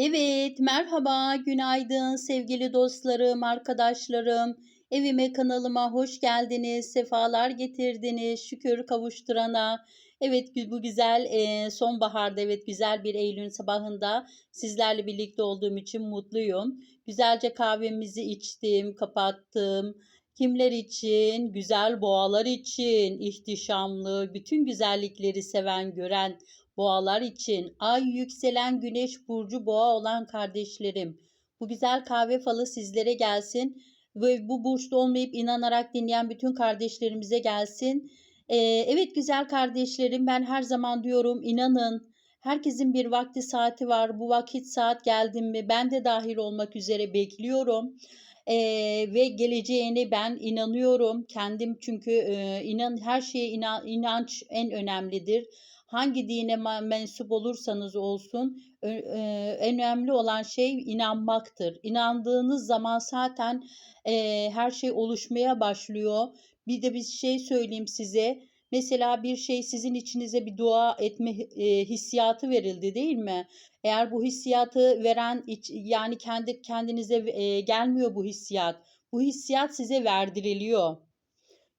Evet, merhaba, günaydın sevgili dostlarım, arkadaşlarım. Evime, kanalıma hoş geldiniz, sefalar getirdiniz. Şükür kavuşturana. Evet, bu güzel e, sonbaharda, evet güzel bir Eylül sabahında sizlerle birlikte olduğum için mutluyum. Güzelce kahvemizi içtim, kapattım. Kimler için? Güzel boğalar için, ihtişamlı, bütün güzellikleri seven, gören Boğalar için ay yükselen güneş burcu boğa olan kardeşlerim. Bu güzel kahve falı sizlere gelsin ve bu burçta olmayıp inanarak dinleyen bütün kardeşlerimize gelsin. Ee, evet güzel kardeşlerim ben her zaman diyorum inanın herkesin bir vakti saati var. Bu vakit saat geldi mi ben de dahil olmak üzere bekliyorum. Ee, ve geleceğine ben inanıyorum. Kendim çünkü e, inan her şeye inan, inanç en önemlidir hangi dine mensup olursanız olsun en önemli olan şey inanmaktır. İnandığınız zaman zaten her şey oluşmaya başlıyor. Bir de bir şey söyleyeyim size. Mesela bir şey sizin içinize bir dua etme hissiyatı verildi değil mi? Eğer bu hissiyatı veren yani kendi kendinize gelmiyor bu hissiyat. Bu hissiyat size verdiriliyor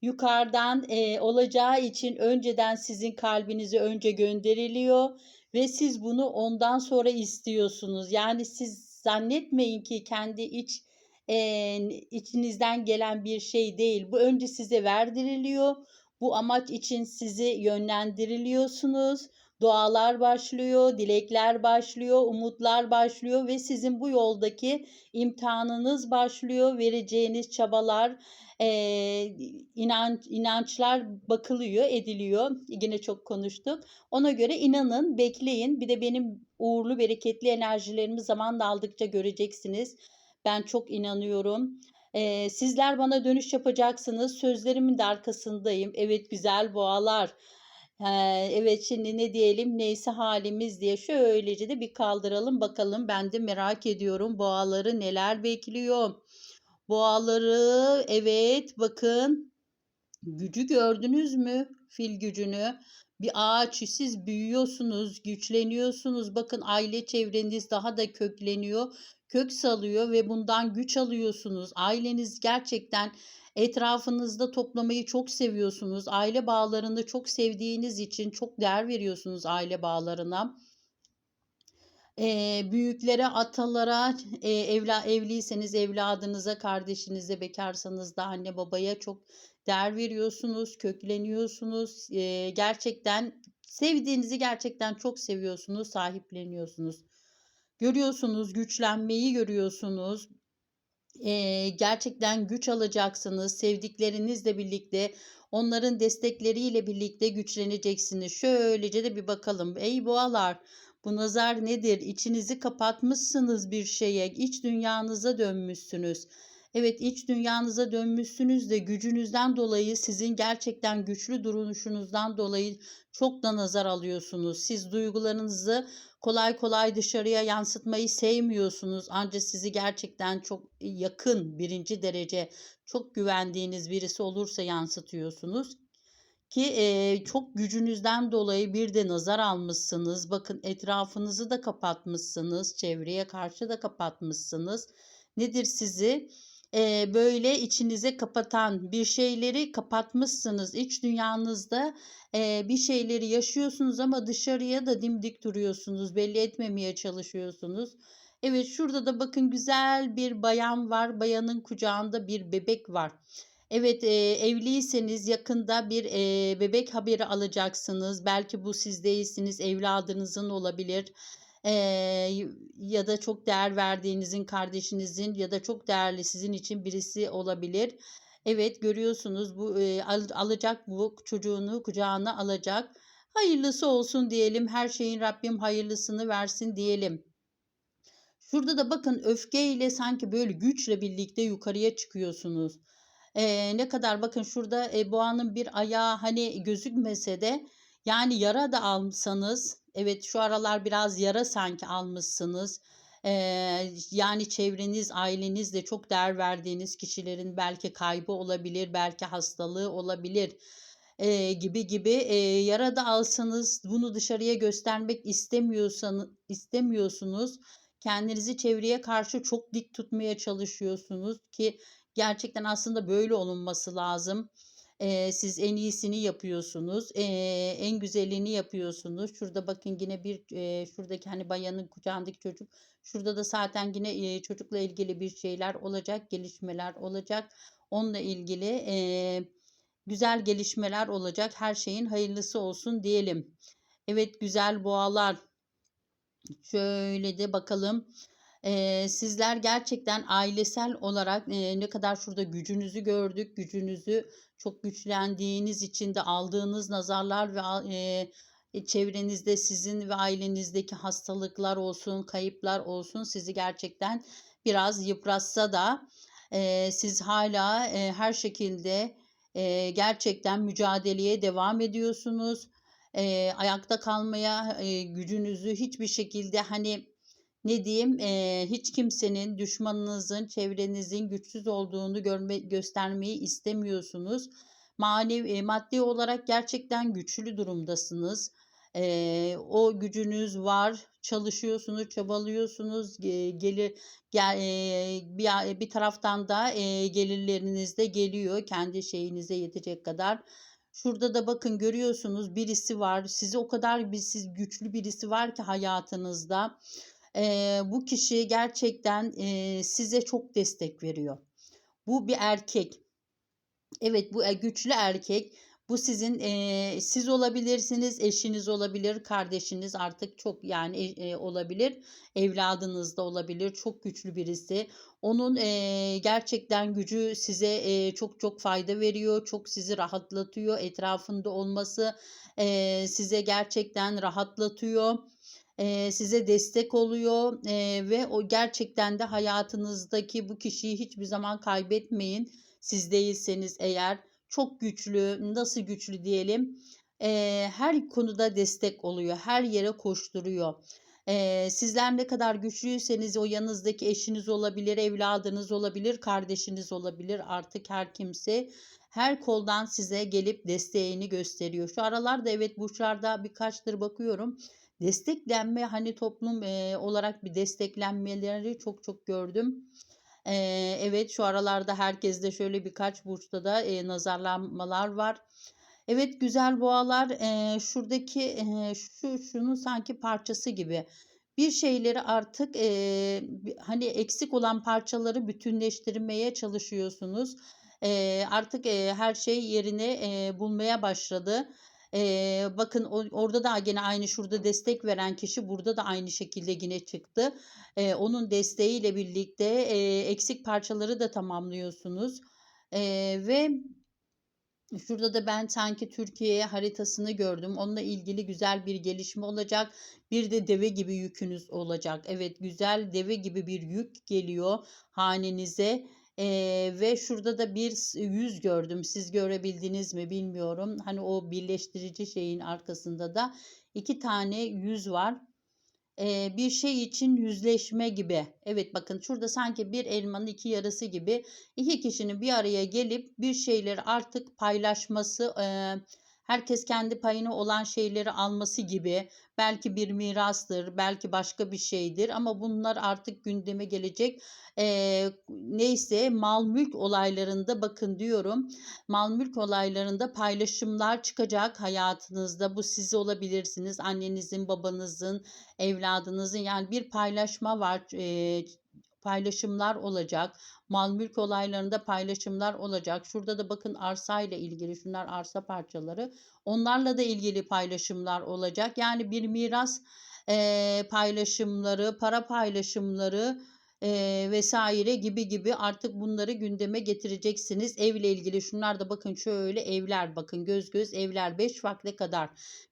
yukarıdan e, olacağı için önceden sizin kalbinize önce gönderiliyor ve siz bunu ondan sonra istiyorsunuz. Yani siz zannetmeyin ki kendi iç e, içinizden gelen bir şey değil. Bu önce size verdiriliyor. Bu amaç için sizi yönlendiriliyorsunuz. Dualar başlıyor, dilekler başlıyor, umutlar başlıyor ve sizin bu yoldaki imtihanınız başlıyor. Vereceğiniz çabalar, e, inanç, inançlar bakılıyor, ediliyor. Yine çok konuştuk. Ona göre inanın, bekleyin. Bir de benim uğurlu, bereketli enerjilerimi zamanla aldıkça göreceksiniz. Ben çok inanıyorum. Ee, sizler bana dönüş yapacaksınız. Sözlerimin de arkasındayım. Evet güzel boğalar. Evet şimdi ne diyelim neyse halimiz diye şöylece de bir kaldıralım bakalım. Ben de merak ediyorum boğaları neler bekliyor. Boğaları evet bakın gücü gördünüz mü? Fil gücünü. Bir ağaç siz büyüyorsunuz, güçleniyorsunuz. Bakın aile çevreniz daha da kökleniyor, kök salıyor ve bundan güç alıyorsunuz. Aileniz gerçekten etrafınızda toplamayı çok seviyorsunuz. Aile bağlarını çok sevdiğiniz için çok değer veriyorsunuz aile bağlarına e, büyüklere, atalara, e, evla, evliyseniz evladınıza, kardeşinize, bekarsanız da anne babaya çok değer veriyorsunuz, kökleniyorsunuz. E, gerçekten sevdiğinizi gerçekten çok seviyorsunuz, sahipleniyorsunuz. Görüyorsunuz, güçlenmeyi görüyorsunuz. E, gerçekten güç alacaksınız. Sevdiklerinizle birlikte, onların destekleriyle birlikte güçleneceksiniz. Şöylece de bir bakalım. Ey boğalar! Bu nazar nedir? İçinizi kapatmışsınız bir şeye, iç dünyanıza dönmüşsünüz. Evet iç dünyanıza dönmüşsünüz de gücünüzden dolayı sizin gerçekten güçlü duruşunuzdan dolayı çok da nazar alıyorsunuz. Siz duygularınızı kolay kolay dışarıya yansıtmayı sevmiyorsunuz. Ancak sizi gerçekten çok yakın birinci derece çok güvendiğiniz birisi olursa yansıtıyorsunuz. Ki e, çok gücünüzden dolayı bir de nazar almışsınız. Bakın etrafınızı da kapatmışsınız. Çevreye karşı da kapatmışsınız. Nedir sizi? E, böyle içinize kapatan bir şeyleri kapatmışsınız. İç dünyanızda e, bir şeyleri yaşıyorsunuz ama dışarıya da dimdik duruyorsunuz. Belli etmemeye çalışıyorsunuz. Evet şurada da bakın güzel bir bayan var. Bayanın kucağında bir bebek var. Evet, eee, evliyseniz yakında bir, eee, bebek haberi alacaksınız. Belki bu siz değilsiniz, evladınızın olabilir. Eee, ya da çok değer verdiğinizin, kardeşinizin ya da çok değerli sizin için birisi olabilir. Evet, görüyorsunuz bu, eee, al alacak bu çocuğunu kucağına alacak. Hayırlısı olsun diyelim. Her şeyin Rabbim hayırlısını versin diyelim. Şurada da bakın öfkeyle sanki böyle güçle birlikte yukarıya çıkıyorsunuz. Eee, ne kadar bakın şurada, eee, boğanın bir ayağı, hani, gözükmese de yani yara da alsanız evet şu aralar biraz yara sanki almışsınız. Eee, yani çevreniz, aileniz de çok değer verdiğiniz kişilerin belki kaybı olabilir, belki hastalığı olabilir, eee, gibi gibi. Eee, yara da alsanız bunu dışarıya göstermek istemiyorsanız istemiyorsunuz. Kendinizi çevreye karşı çok dik tutmaya çalışıyorsunuz ki gerçekten aslında böyle olunması lazım. Eee, siz en iyisini yapıyorsunuz. Eee, en güzelini yapıyorsunuz. Şurada bakın yine bir, eee, şuradaki, hani, bayanın kucağındaki çocuk. Şurada da zaten yine, eee, çocukla ilgili bir şeyler olacak, gelişmeler olacak. Onunla ilgili, eee, güzel gelişmeler olacak. Her şeyin hayırlısı olsun diyelim. Evet, güzel boğalar. Şöyle de bakalım. Eee, sizler gerçekten ailesel olarak, eee, ne kadar şurada gücünüzü gördük. Gücünüzü çok güçlendiğiniz için de aldığınız nazarlar ve e, çevrenizde sizin ve ailenizdeki hastalıklar olsun, kayıplar olsun sizi gerçekten biraz yıpratsa da, eee, siz hâlâ, eee, her şekilde, eee, gerçekten mücadeleye devam ediyorsunuz. Eee, ayakta kalmaya, eee, gücünüzü hiçbir şekilde, hani, ne diyeyim, eee, hiç kimsenin, düşmanınızın, çevrenizin güçsüz olduğunu görme göstermeyi istemiyorsunuz. Manev eee, maddi olarak gerçekten güçlü durumdasınız. Eee, o gücünüz var. Çalışıyorsunuz, çabalıyorsunuz. Ge gelir gel eee, bir bir taraftan da, eee, gelirleriniz de geliyor kendi şeyinize yetecek kadar. Şurada da bakın görüyorsunuz birisi var. Sizi o kadar bir siz güçlü birisi var ki hayatınızda. Eee, bu kişi gerçekten, eee, size çok destek veriyor. Bu bir erkek. Evet, bu, eee, güçlü erkek. Bu sizin, eee, siz olabilirsiniz, eşiniz olabilir, kardeşiniz artık çok yani, e eee, olabilir. Evladınız da olabilir. Çok güçlü birisi. Onun, eee, gerçekten gücü size, eee, çok çok fayda veriyor. Çok sizi rahatlatıyor. Etrafında olması, eee, size gerçekten rahatlatıyor. Size destek oluyor, ve o gerçekten de hayatınızdaki bu kişiyi hiçbir zaman kaybetmeyin. Siz değilseniz eğer. Çok güçlü, nasıl güçlü diyelim, her konuda destek oluyor. Her yere koşturuyor. Sizler ne kadar güçlüyseniz o yanınızdaki eşiniz olabilir, evladınız olabilir, kardeşiniz olabilir. Artık her kimse her koldan size gelip desteğini gösteriyor. Şu aralarda evet burçlarda birkaçtır bakıyorum. Desteklenme, hani, toplum, eee, olarak bir desteklenmeleri çok çok gördüm. Eee, evet, şu aralarda herkeste şöyle birkaç burçta da, eee, nazarlanmalar var. Evet, güzel boğalar, eee, şuradaki, eee, şu şunun sanki parçası gibi. Bir şeyleri artık, bi hani, eksik olan parçaları bütünleştirmeye çalışıyorsunuz. Eee, artık, eee, her şey yerini, eee, bulmaya başladı. Eee, bakın o orada da gene aynı şurada destek veren kişi burada da aynı şekilde yine çıktı. Eee, onun desteğiyle birlikte, eee, eksik parçaları da tamamlıyorsunuz. Eee, ve şurada da ben sanki Türkiye haritasını gördüm. Onunla ilgili güzel bir gelişme olacak. Bir de deve gibi yükünüz olacak. Evet, güzel deve gibi bir yük geliyor hanenize. Eee, ve şurada da bir yüz gördüm. Siz görebildiniz mi bilmiyorum. Hani, o birleştirici şeyin arkasında da 2 tane yüz var. Eee, bir şey için yüzleşme gibi. Evet, bakın şurada sanki bir elmanın 2 yarısı gibi 2 kişinin bir araya gelip bir şeyleri artık paylaşması, eee, herkes kendi payına olan şeyleri alması gibi. Belki bir mirastır, belki başka bir şeydir ama bunlar artık gündeme gelecek. Eee, neyse mal mülk olaylarında bakın diyorum, mal mülk olaylarında paylaşımlar çıkacak hayatınızda. Bu siz olabilirsiniz, annenizin, babanızın, evladınızın yani bir paylaşma var. Eee, paylaşımlar olacak. Mal mülk olaylarında paylaşımlar olacak. Şurada da bakın arsayla ilgili şunlar arsa parçaları. Onlarla da ilgili paylaşımlar olacak. Yani bir miras, eee, paylaşımları, para paylaşımları, eee, vs. gibi gibi artık bunları gündeme getireceksiniz. Evle ilgili şunlar da bakın şöyle evler bakın göz göz evler 5 vakte kadar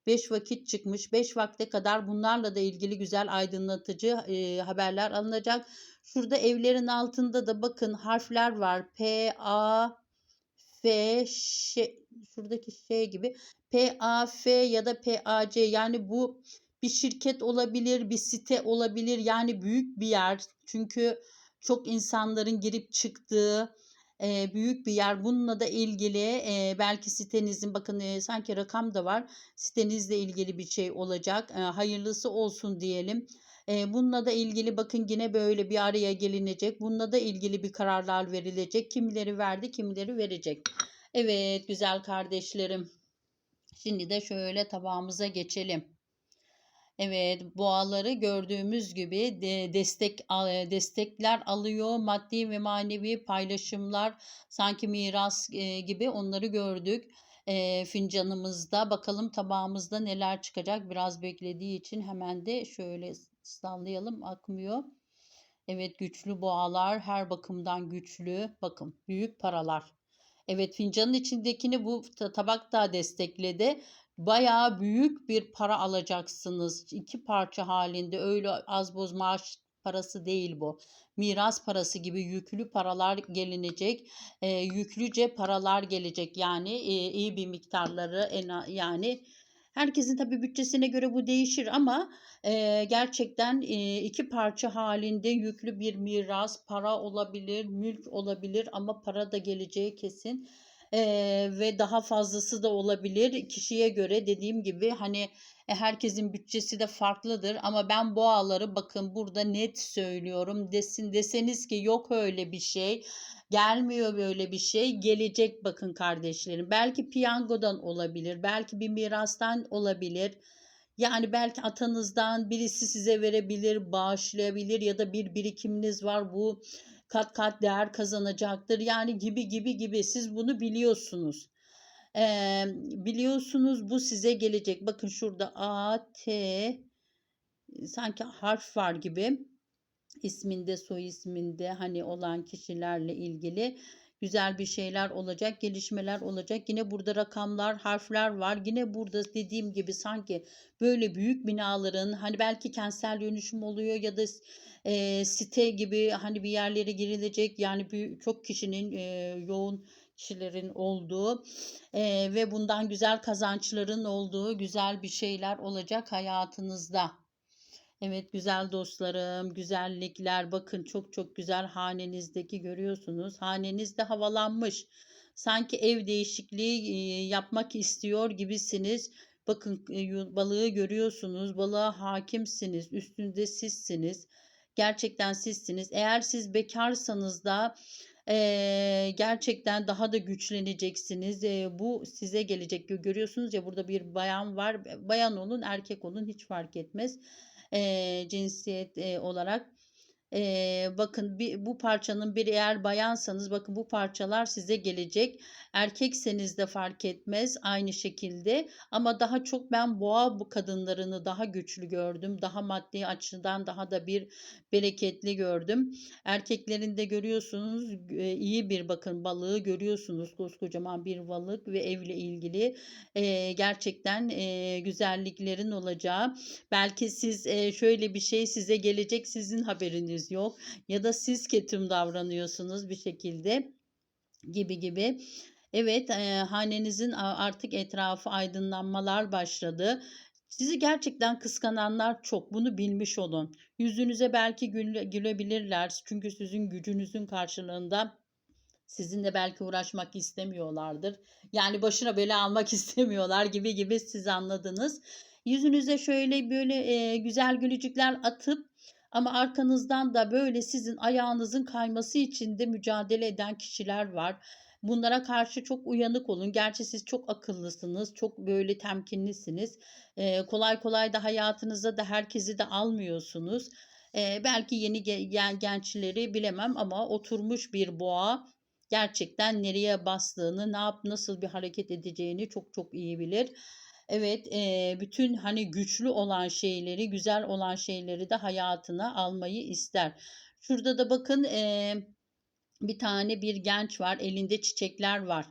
5 vakit çıkmış 5 vakte kadar bunlarla da ilgili güzel aydınlatıcı, eee, haberler alınacak. Şurada evlerin altında da bakın harfler var. P, A, F, Ş şuradaki Ş gibi P, A, F ya da P, A, C yani bu bir şirket olabilir, bir site olabilir. Yani büyük bir yer. Çünkü çok insanların girip çıktığı, eee, büyük bir yer. Bununla da ilgili, eee, belki sitenizin bakın, eee, sanki rakam da var. Sitenizle ilgili bir şey olacak. Eee, hayırlısı olsun diyelim. Eee, bununla da ilgili bakın yine böyle bir araya gelinecek. Bununla da ilgili bir kararlar verilecek. Kimileri verdi, kimileri verecek. Evet güzel kardeşlerim. Şimdi de şöyle tabağımıza geçelim. Evet, boğaları gördüğümüz gibi de destek destekler alıyor, maddi ve manevi paylaşımlar, sanki miras e, gibi onları gördük. E, fincanımızda bakalım tabağımızda neler çıkacak. Biraz beklediği için hemen de şöyle sallayalım, akmıyor. Evet, güçlü boğalar her bakımdan güçlü. Bakın, büyük paralar. Evet, fincanın içindekini bu ta- tabak da destekledi. Bayağı büyük bir para alacaksınız. İki parça halinde öyle az boz maaş parası değil bu. Miras parası gibi yüklü paralar gelinecek. Ee, yüklüce paralar gelecek. Yani e, iyi bir miktarları en yani herkesin tabii bütçesine göre bu değişir ama e, gerçekten e, iki parça halinde yüklü bir miras, para olabilir, mülk olabilir ama para da geleceği kesin. Eee, ve daha fazlası da olabilir. Kişiye göre dediğim gibi hani e, herkesin bütçesi de farklıdır ama ben boğaları bakın burada net söylüyorum. Desin deseniz ki yok öyle bir şey. Gelmiyor böyle bir şey. Gelecek bakın kardeşlerim. Belki piyangodan olabilir. Belki bir mirastan olabilir. Yani belki atanızdan birisi size verebilir, bağışlayabilir ya da bir birikiminiz var. Bu kat kat değer kazanacaktır. Yani gibi gibi gibi siz bunu biliyorsunuz. Ee, biliyorsunuz bu size gelecek. Bakın şurada A, T sanki harf var gibi isminde soy isminde hani olan kişilerle ilgili güzel bir şeyler olacak, gelişmeler olacak. Yine burada rakamlar, harfler var. Yine burada dediğim gibi sanki böyle büyük binaların hani belki kentsel dönüşüm oluyor ya da e, site gibi hani bir yerlere girilecek yani büyük, çok kişinin e, yoğun kişilerin olduğu e, ve bundan güzel kazançların olduğu güzel bir şeyler olacak hayatınızda. Evet güzel dostlarım, güzellikler bakın çok çok güzel hanenizdeki görüyorsunuz. Haneniz de havalanmış. Sanki ev değişikliği yapmak istiyor gibisiniz. Bakın e, balığı görüyorsunuz. Balığa hakimsiniz. Üstünde sizsiniz. Gerçekten sizsiniz. Eğer siz bekarsanız da e, gerçekten daha da güçleneceksiniz. E, bu size gelecek. Gö- Görüyorsunuz ya burada bir bayan var. Bayan olun, erkek olun hiç fark etmez cinsiyet olarak. Eee, bakın bir, bu parçanın bir eğer bayansanız bakın bu parçalar size gelecek. Erkekseniz de fark etmez aynı şekilde ama daha çok ben boğa bu kadınlarını daha güçlü gördüm. Daha maddi açıdan daha da bir bereketli gördüm. Erkeklerin de görüyorsunuz e, iyi bir bakın balığı görüyorsunuz koskocaman bir balık ve evle ilgili e, gerçekten e, güzelliklerin olacağı Belki siz e, şöyle bir şey size gelecek sizin haberiniz yok ya da siz ketum davranıyorsunuz bir şekilde gibi gibi. Evet, e, hanenizin artık etrafı aydınlanmalar başladı. Sizi gerçekten kıskananlar çok. Bunu bilmiş olun. Yüzünüze belki güle- gülebilirler. Çünkü sizin gücünüzün karşılığında sizinle belki uğraşmak istemiyorlardır. Yani başına bela almak istemiyorlar gibi gibi siz anladınız. Yüzünüze şöyle böyle e, güzel gülücükler atıp ama arkanızdan da böyle sizin ayağınızın kayması için de mücadele eden kişiler var. Bunlara karşı çok uyanık olun. Gerçi siz çok akıllısınız, çok böyle temkinlisiniz. E, kolay kolay da hayatınıza da herkesi de almıyorsunuz. E, belki yeni ge- gen- gençleri bilemem ama oturmuş bir boğa gerçekten nereye bastığını, ne yap nasıl bir hareket edeceğini çok çok iyi bilir. Evet, eee, bütün hani güçlü olan şeyleri, güzel olan şeyleri de hayatına almayı ister. Şurada da bakın eee, bir tane bir genç var, elinde çiçekler var.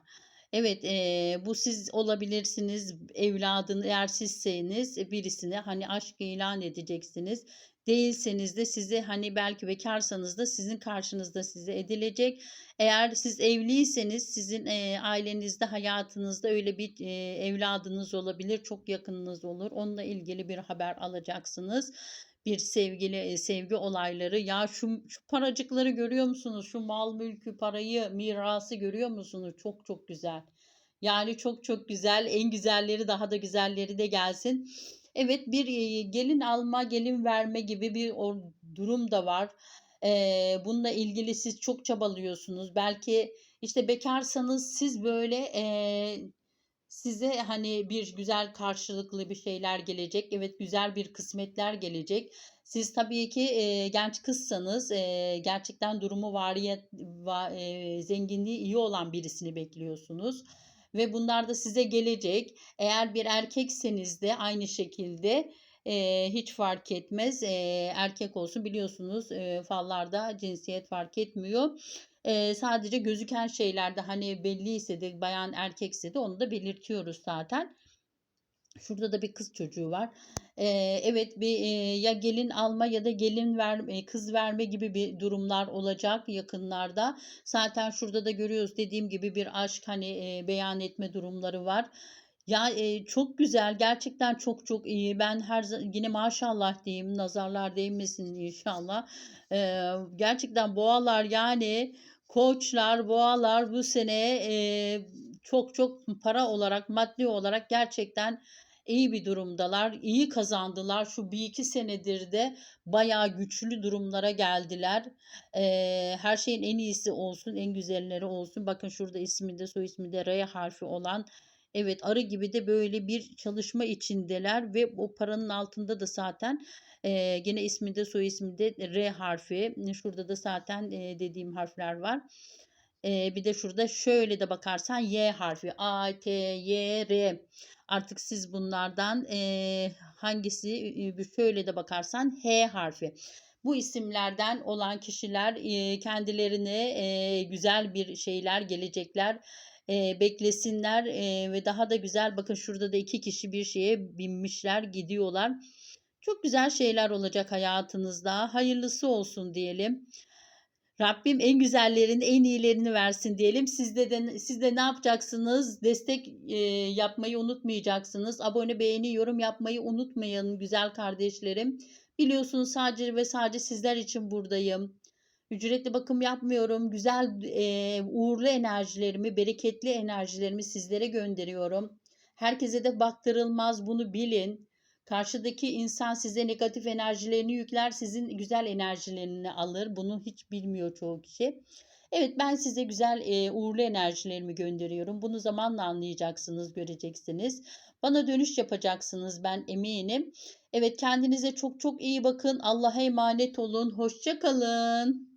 Evet, eee, bu siz olabilirsiniz. Evladın eğer sizseniz e, birisine hani aşk ilan edeceksiniz. Değilseniz de size hani belki bekarsanız da sizin karşınızda size edilecek. Eğer siz evliyseniz sizin eee, ailenizde, hayatınızda öyle bir eee, evladınız olabilir, çok yakınınız olur. Onunla ilgili bir haber alacaksınız. Bir sevgili sevgi olayları. Ya şu, şu paracıkları görüyor musunuz? Şu mal mülkü, parayı, mirası görüyor musunuz? Çok çok güzel. Yani çok çok güzel. En güzelleri daha da güzelleri de gelsin. Evet, bir, gelin alma, gelin verme gibi bir durum da var. Eee, bununla ilgili siz çok çabalıyorsunuz. Belki, işte, bekârsanız siz, böyle, eee, size, hani, bir güzel karşılıklı bir şeyler gelecek. Evet, güzel bir kısmetler gelecek. Siz tabii ki, eee, genç kızsanız, eee, gerçekten durumu variyet va eee, zenginliği iyi olan birisini bekliyorsunuz ve bunlar da size gelecek. Eğer bir erkekseniz de aynı şekilde, eee, hiç fark etmez. Eee, erkek olsun biliyorsunuz, eee, fallarda cinsiyet fark etmiyor. Eee, sadece gözüken şeylerde, hani, belliyse de bayan erkekse de onu da belirtiyoruz zaten. Şurada da bir kız çocuğu var. Eee, evet, bir, eee, ya gelin alma ya da gelin ver eee, kız verme gibi bir durumlar olacak yakınlarda. Zaten şurada da görüyoruz dediğim gibi bir aşk, hani, eee, beyan etme durumları var. Ya, eee, çok güzel, gerçekten çok çok iyi. Ben her yine maşallah diyeyim, nazarlar değmesin inşallah. Eee, gerçekten boğalar, yani koçlar, boğalar bu sene, eee, çok çok para olarak, maddi olarak gerçekten iyi bir durumdalar. İyi kazandılar. Şu 1-2 senedir de bayağı güçlü durumlara geldiler. Eee, her şeyin en iyisi olsun, en güzelleri olsun. Bakın şurada isminde, soy isminde R harfi olan, evet, arı gibi de böyle bir çalışma içindeler ve o paranın altında da zaten, eee, gene isminde, soy isminde R harfi. Şurada da zaten, eee, dediğim harfler var. Eee, bir de şurada şöyle de bakarsan Y harfi. A, T, Y, R. Artık siz bunlardan, eee, hangisi, şöyle de bakarsan H harfi. Bu isimlerden olan kişiler, kendilerine, güzel bir şeyler gelecekler. Eee, beklesinler, eee, ve daha da güzel bakın şurada da 2 kişi bir şeye binmişler, gidiyorlar. Çok güzel şeyler olacak hayatınızda. Hayırlısı olsun diyelim. Rabbim en güzellerini, en iyilerini versin diyelim. Siz de siz de ne yapacaksınız? Destek, eee, yapmayı unutmayacaksınız. Abone, beğeni, yorum yapmayı unutmayın güzel kardeşlerim. Biliyorsunuz sadece ve sadece sizler için buradayım. Ücretli bakım yapmıyorum. Güzel, eee, uğurlu enerjilerimi, bereketli enerjilerimi sizlere gönderiyorum. Herkese de baktırılmaz, bunu bilin. Karşıdaki insan size negatif enerjilerini yükler, sizin güzel enerjilerini alır. Bunu hiç bilmiyor çoğu kişi. Evet, ben size güzel, eee, uğurlu enerjilerimi gönderiyorum. Bunu zamanla anlayacaksınız, göreceksiniz. Bana dönüş yapacaksınız, ben eminim. Evet, kendinize çok çok iyi bakın. Allah'a emanet olun. Hoşça kalın.